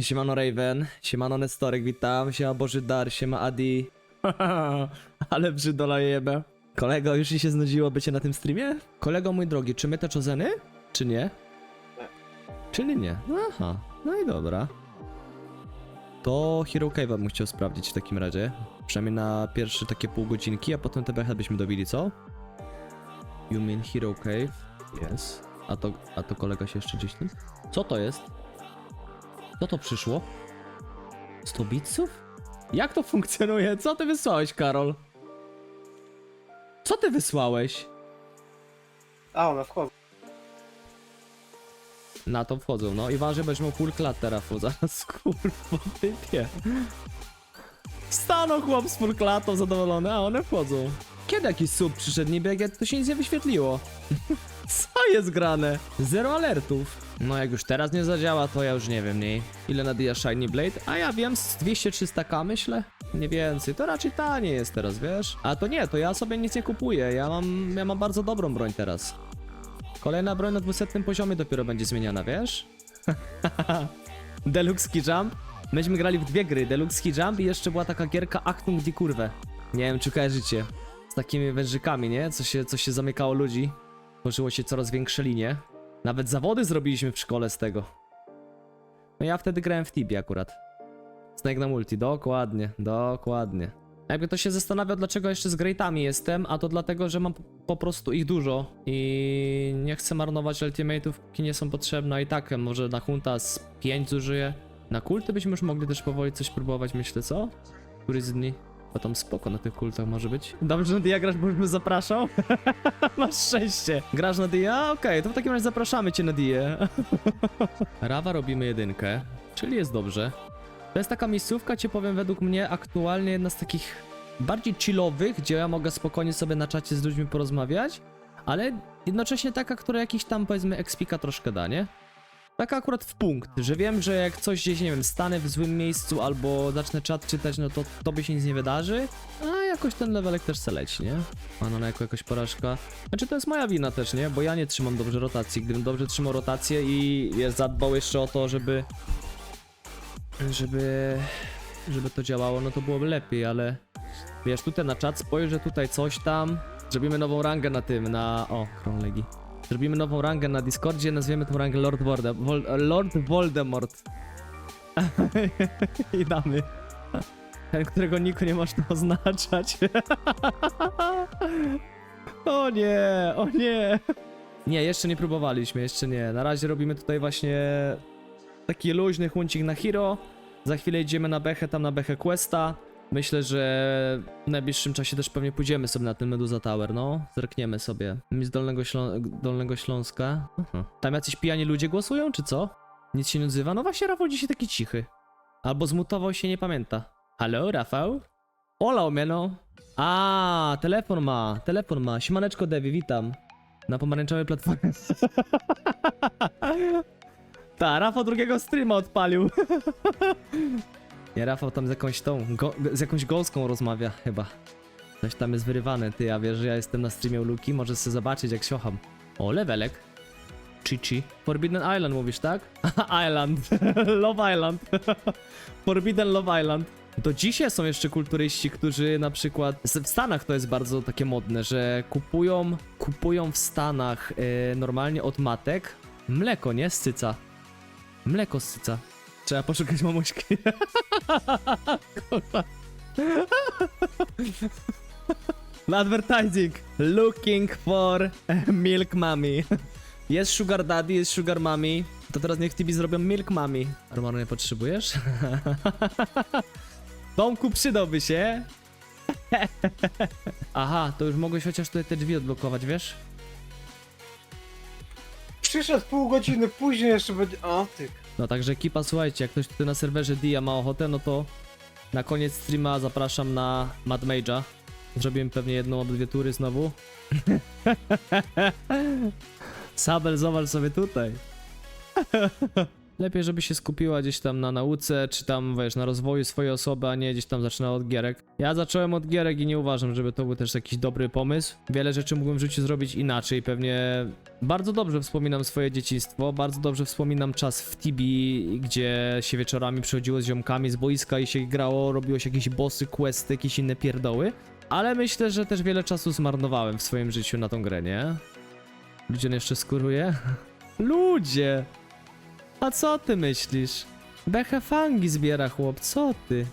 Siemano Raven, siemano Nestorek, witam, siema Boży Dar, siema Adi. Ale brzydola jebę. Kolego, już ci się znudziło bycie na tym streamie? Kolego mój drogi, czy my te czozeny? Czy nie? Czyli nie. Aha, no i dobra. To Hero Cave'a bym chciał sprawdzić w takim razie. Przynajmniej na pierwsze takie pół godzinki, a potem te bechy byśmy dobili, co? You mean Hero Cave? Yes. A to, a to kolega się jeszcze gdzieś tym? Co to jest? Co to przyszło? 100 bitsów? Jak to funkcjonuje? Co ty wysłałeś, Karol? Co ty wysłałeś? A, one wchodzą. Na to wchodzą, no i ważę, będziesz miał full klat teraz, zaraz kurwa typie. Chłop z full klatą zadowolony, a one wchodzą. Kiedy jakiś sub przyszedł niby, jak ja- to się nic nie wyświetliło. Jest grane? Zero alertów. No jak już teraz nie zadziała, to ja już nie wiem, nie? Ile nabija Shiny Blade? A ja wiem, z 200-300k myślę? Nie więcej, to raczej tanie jest teraz, wiesz? A to nie, to ja sobie nic nie kupuję, ja mam, ja mam bardzo dobrą broń teraz. Kolejna broń na 200 poziomie dopiero będzie zmieniana, wiesz? Deluxe Ski Jump. Myśmy grali w dwie gry, Deluxe Ski Jump i jeszcze była taka gierka Achtung die Kurve. Nie wiem, czy kojarzycie. Z takimi wężykami, nie? Co się, co się zamykało ludzi. Tworzyło się coraz większe linie. Nawet zawody zrobiliśmy w szkole z tego. No ja wtedy grałem w Tibie akurat. Snake na multi, dokładnie, dokładnie. Jakby to się zastanawia, dlaczego jeszcze z Greatami jestem, a to dlatego, że mam po- po prostu ich dużo i nie chcę marnować ultimate'ów, póki nie są potrzebne, a i tak może na hunta z 5 zużyję. Na kulty byśmy już mogli też powoli coś próbować, myślę, co? Któryś z dni? Bo tam spoko na tych kultach może być. Dobrze, że Dia grasz, bo już bym zapraszał. Masz szczęście. Grasz na Dia? Okej, to w takim razie zapraszamy cię na Dię. Rawa robimy jedynkę, czyli jest dobrze. To jest taka miejscówka, ci powiem, według mnie aktualnie jedna z takich bardziej chillowych, gdzie ja mogę spokojnie sobie na czacie z ludźmi porozmawiać, ale jednocześnie taka, która jakiś tam powiedzmy expika troszkę da, nie? Taka akurat w punkt, że wiem, że jak coś gdzieś, nie wiem, stanę w złym miejscu albo zacznę czat czytać, no to tobie się nic nie wydarzy, a jakoś ten levelek też se leci, nie? Ano na jako jakaś porażka. Znaczy to jest moja wina też, nie? Bo ja nie trzymam dobrze rotacji. Gdybym dobrze trzymał rotację i zadbał jeszcze o to, żeby żeby żeby to działało, no to byłoby lepiej, ale wiesz, tutaj na czat spojrzę, tutaj coś tam, zrobimy nową rangę na tym, na, o, Kronlegi. Zrobimy nową rangę na Discordzie, nazwiemy tą rangę Lord, Volde, Vol, Lord Voldemort. I damy. Ten, którego niku nie można oznaczać. o nie, o nie. Nie, jeszcze nie próbowaliśmy, jeszcze nie. Na razie robimy tutaj właśnie taki luźny huncik na hero. Za chwilę idziemy na Bechę, tam na Bechę Questa. Myślę, że w najbliższym czasie też pewnie pójdziemy sobie na ten Meduza Tower, no. Zerkniemy sobie. Mi z Dolnego, Ślą Dolnego Śląska. Aha. Tam jacyś pijani ludzie głosują, czy co? Nic się nie odzywa? No właśnie, Rafał dzisiaj taki cichy. Albo zmutował się, nie pamięta. Halo, Rafał? Ola, miano. A, telefon ma, telefon ma. Siemaneczko, Devi, witam. Na pomarańczowej platformie. Ta, Rafał drugiego streama odpalił. Nie, Rafał tam z jakąś tą, go, z jakąś gąską rozmawia chyba. Coś tam jest wyrywane, ty, a wiesz, że ja jestem na streamie u Luki, możesz sobie zobaczyć jak siocham. O, levelek. Chichi. Forbidden Island mówisz, tak? Island. Love Island. Forbidden Love Island. Do dzisiaj są jeszcze kulturyści, którzy na przykład w Stanach to jest bardzo takie modne, że kupują, kupują w Stanach e, normalnie od matek mleko, nie? Z cyca. Mleko z cyca. Trzeba poszukać mamuśki. Kurwa. Na advertising. Looking for milk mommy. Jest sugar daddy, jest sugar mommy. To teraz niech TV zrobią milk mommy. Armoru nie potrzebujesz? Tomku przydałby się. Aha, to już mogłeś chociaż tutaj te drzwi odblokować, wiesz? Przyszedł pół godziny później jeszcze będzie... O, ty. No także ekipa, słuchajcie, jak ktoś tutaj na serwerze Dia ma ochotę, no to na koniec streama zapraszam na Mad Mage'a. Zrobimy pewnie jedną dwie tury znowu. Sabel, zobacz sobie tutaj. Lepiej, żeby się skupiła gdzieś tam na nauce, czy tam, wiesz, na rozwoju swojej osoby, a nie gdzieś tam zaczynała od gierek. Ja zacząłem od gierek i nie uważam, żeby to był też jakiś dobry pomysł. Wiele rzeczy mógłbym w życiu zrobić inaczej, pewnie bardzo dobrze wspominam swoje dzieciństwo, bardzo dobrze wspominam czas w Tibi, gdzie się wieczorami przychodziło z ziomkami z boiska i się grało, robiło się jakieś bossy, questy, jakieś inne pierdoły. Ale myślę, że też wiele czasu zmarnowałem w swoim życiu na tą grę, nie? Ludzie jeszcze skóruje? Ludzie! A co ty myślisz? Behefangi zbiera chłop, co ty?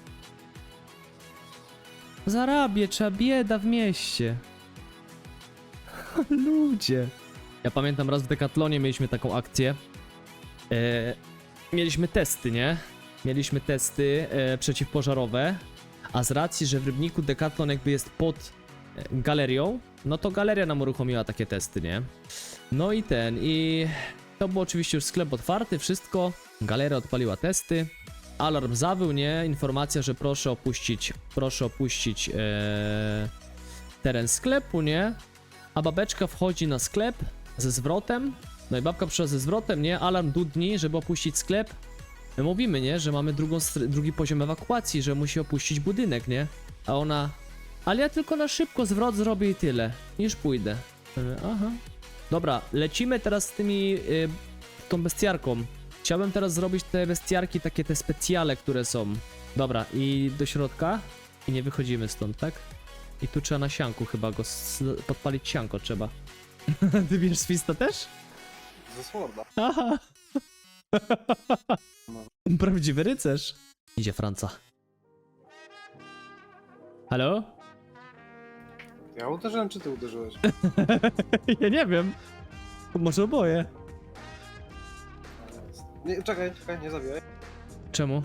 Zarabiecza bieda w mieście. Ludzie. Ja pamiętam raz w Decathlonie mieliśmy taką akcję. E, mieliśmy testy, nie? Mieliśmy testy e, przeciwpożarowe, a z racji, że w Rybniku Decathlon jakby jest pod e, galerią, no to galeria nam uruchomiła takie testy, nie? No i ten, i to był oczywiście już sklep otwarty, wszystko. Galeria odpaliła testy. Alarm zawył, nie? Informacja, że proszę opuścić, proszę opuścić e, teren sklepu, nie? A babeczka wchodzi na sklep ze zwrotem. No i babka przyszła ze zwrotem, nie? Alarm dudni, żeby opuścić sklep. My mówimy, nie? Że mamy drugą, drugi poziom ewakuacji, że musi opuścić budynek, nie? A ona... Ale ja tylko na szybko zwrot zrobię i tyle. Niż pójdę. Aha. Dobra, lecimy teraz z tymi... Y, tą bestiarką. Chciałbym teraz zrobić te bestiarki, takie te specjale, które są. Dobra, i do środka. I nie wychodzimy stąd, tak? I tu trzeba na sianku chyba go... podpalić sianko trzeba. Ty bierzesz swista też? Ze Sworda. Aha. Prawdziwy rycerz. Idzie Franca. Halo? Ja uderzyłem, czy ty uderzyłeś? ja nie wiem. Może oboje. Nie, czekaj, czekaj, nie zabijaj. Czemu?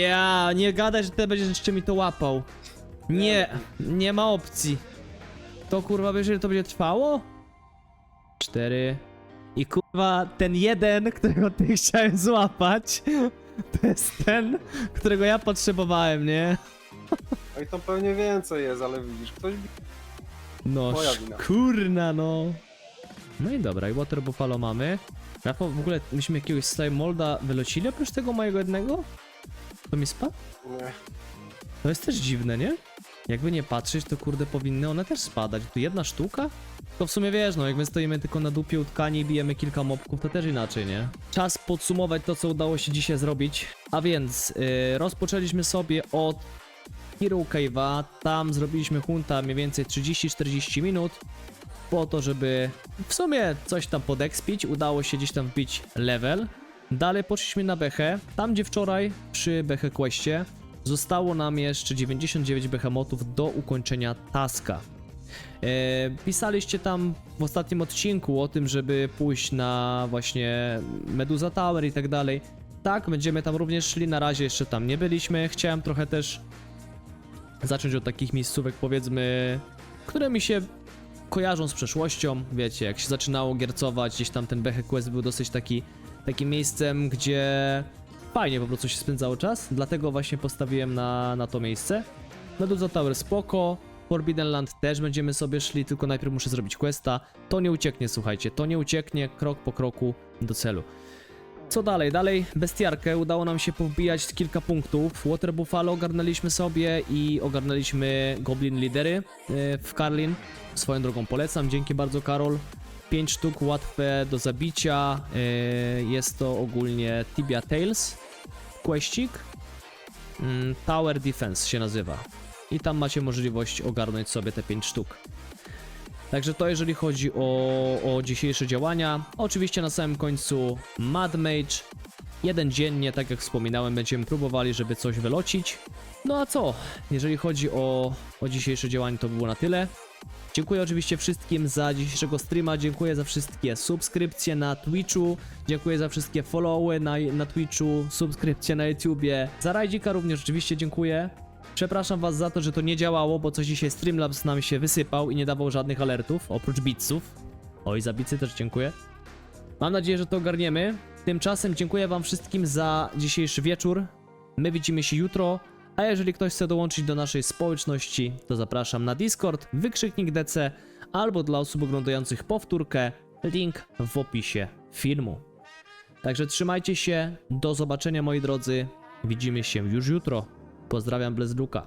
Ja, nie gadaj, że ty będziesz jeszcze mi to łapał. Nie, nie ma opcji. To kurwa, wiesz ile to będzie trwało? Cztery. I kurwa, ten jeden, którego ty chciałem złapać, to jest ten, którego ja potrzebowałem, nie? I tam pewnie więcej jest, ale widzisz, ktoś... bi- No, Moja wina. kurna, no. No i dobra, i Water Buffalo mamy. Rafał, w ogóle myśmy jakiegoś Molda wylocili oprócz tego mojego jednego? To mi spadł? Nie. To jest też dziwne, nie? Jakby nie patrzeć, to kurde powinny one też spadać. Tu jedna sztuka? To w sumie wiesz, no jak my stoimy tylko na dupie utkani i bijemy kilka mobków, to też inaczej, nie? Czas podsumować to, co udało się dzisiaj zrobić. A więc, yy, rozpoczęliśmy sobie od Hero Cave'a. Tam zrobiliśmy hunta mniej więcej 30-40 minut. Po to, żeby w sumie coś tam podekspić. Udało się gdzieś tam wbić level. Dalej poszliśmy na Bechę. Tam, gdzie wczoraj przy Bechę Questie zostało nam jeszcze 99 behemotów do ukończenia taska. E, pisaliście tam w ostatnim odcinku o tym, żeby pójść na właśnie Medusa Tower i tak dalej. Tak, będziemy tam również szli, na razie jeszcze tam nie byliśmy. Chciałem trochę też zacząć od takich miejscówek, powiedzmy, które mi się kojarzą z przeszłością. Wiecie, jak się zaczynało giercować, gdzieś tam ten Beche Quest był dosyć taki, takim miejscem, gdzie fajnie po prostu się spędzało czas, dlatego właśnie postawiłem na, na to miejsce. Medusa Tower spoko, Forbidden Land też będziemy sobie szli, tylko najpierw muszę zrobić questa. To nie ucieknie, słuchajcie, to nie ucieknie krok po kroku do celu. Co dalej? Dalej bestiarkę udało nam się powbijać kilka punktów. Water Buffalo ogarnęliśmy sobie i ogarnęliśmy Goblin Lidery e, w Karlin. Swoją drogą polecam, dzięki bardzo Karol. 5 sztuk łatwe do zabicia. e, Jest to ogólnie Tibia Tales. Questik. Mm, Tower Defense się nazywa. I tam macie możliwość ogarnąć sobie te 5 sztuk. Także to jeżeli chodzi o, o dzisiejsze działania. Oczywiście na samym końcu Mad Mage. Jeden dziennie, tak jak wspominałem, będziemy próbowali, żeby coś wylocić. No a co? Jeżeli chodzi o, o dzisiejsze działanie, to było na tyle. Dziękuję oczywiście wszystkim za dzisiejszego streama, dziękuję za wszystkie subskrypcje na Twitchu, dziękuję za wszystkie followy na, na Twitchu, subskrypcje na YouTubie. Za rajdzika również oczywiście dziękuję. Przepraszam was za to, że to nie działało, bo coś dzisiaj Streamlabs nam się wysypał i nie dawał żadnych alertów, oprócz bitsów. Oj, za bitsy też dziękuję. Mam nadzieję, że to ogarniemy. Tymczasem dziękuję wam wszystkim za dzisiejszy wieczór. My widzimy się jutro. A jeżeli ktoś chce dołączyć do naszej społeczności, to zapraszam na Discord, wykrzyknik DC, albo dla osób oglądających powtórkę, link w opisie filmu. Także trzymajcie się, do zobaczenia moi drodzy. Widzimy się już jutro. Pozdrawiam Blezluka.